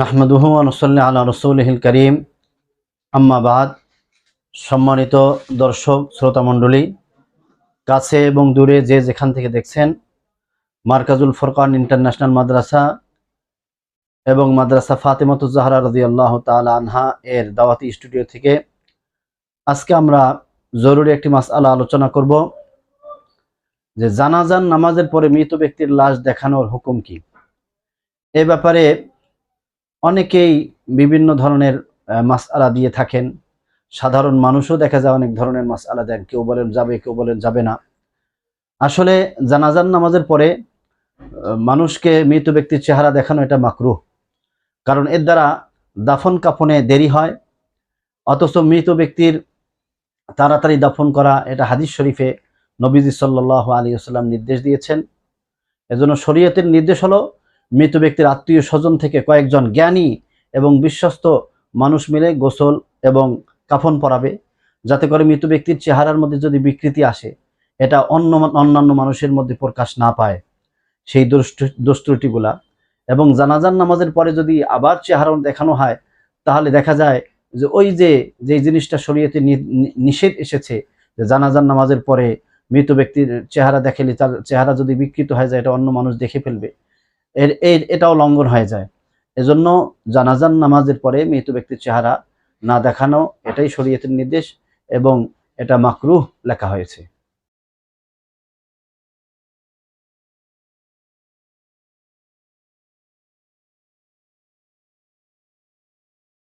নাহমদুহু আনসল্লা আল্লাহ রসুলহিল করিম। আম্মাবাদ সম্মানিত দর্শক শ্রোতামণ্ডলী কাছে এবং দূরে যে যেখান থেকে দেখছেন, মার্কাজুল ফরকান ইন্টারন্যাশনাল মাদ্রাসা এবং মাদ্রাসা ফাতেমাতুজাহরা রদি আল্লাহ তালা আনহা এর দাওয়াতি স্টুডিও থেকে আজকে আমরা জরুরি একটি মাসআলা আলোচনা করব, যে জানাজান নামাজের পরে মৃত ব্যক্তির লাশ দেখানোর হুকুম কি? এ ব্যাপারে অনেকেই বিভিন্ন ধরনের মাসআলা দিয়ে থাকেন। সাধারণ মানুষও দেখা যায় অনেক ধরনের মাসআলা দেন। কেউ বলেন যাবে, কেউ বলেন যাবে না। আসলে জানাজান নামাজের পরে মানুষকে মৃত ব্যক্তির চেহারা দেখানো এটা মাকরুহ। কারণ এর দ্বারা দাফন কাফনে দেরি হয়, অথচ মৃত ব্যক্তির তাড়াতাড়ি দাফন করা এটা হাদিস শরীফে নবীজি সাল্লাহ আলী আসাল্লাম নির্দেশ দিয়েছেন। এজন্য শরীয়তের নির্দেশ হলো মৃত ব্যক্তির আত্মীয় স্বজন থেকে কয়েকজন জ্ঞানী এবং বিশ্বস্ত মানুষ মিলে গোসল এবং কাফন পরাবে, যাতে করে মৃত ব্যক্তির চেহারার মধ্যে যদি বিকৃতি আসে, এটা অন্য অন্যান্য মানুষের মধ্যে প্রকাশ না পায়। সেই দোষত্রুটিগুলা এবং জানাজান নামাজের পরে যদি আবার চেহারা দেখানো হয়, তাহলে দেখা যায় যে ওই যে যে জিনিসটা শরীয়তে নিষেধ এসেছে, যে জানাজান নামাজের পরে মৃত ব্যক্তির চেহারা দেখালে তার চেহারা যদি বিকৃত হয়ে যায়, এটা অন্য মানুষ দেখে ফেলবে। এর এর, এটাও লঙ্ঘন হয়ে যায়। এজন্য জানাজান নামাজের পরে মৃত ব্যক্তির চেহারা না দেখানো, এটাই শরীয়তের নির্দেশ এবং এটা মাকরুহ লেখা হয়েছে।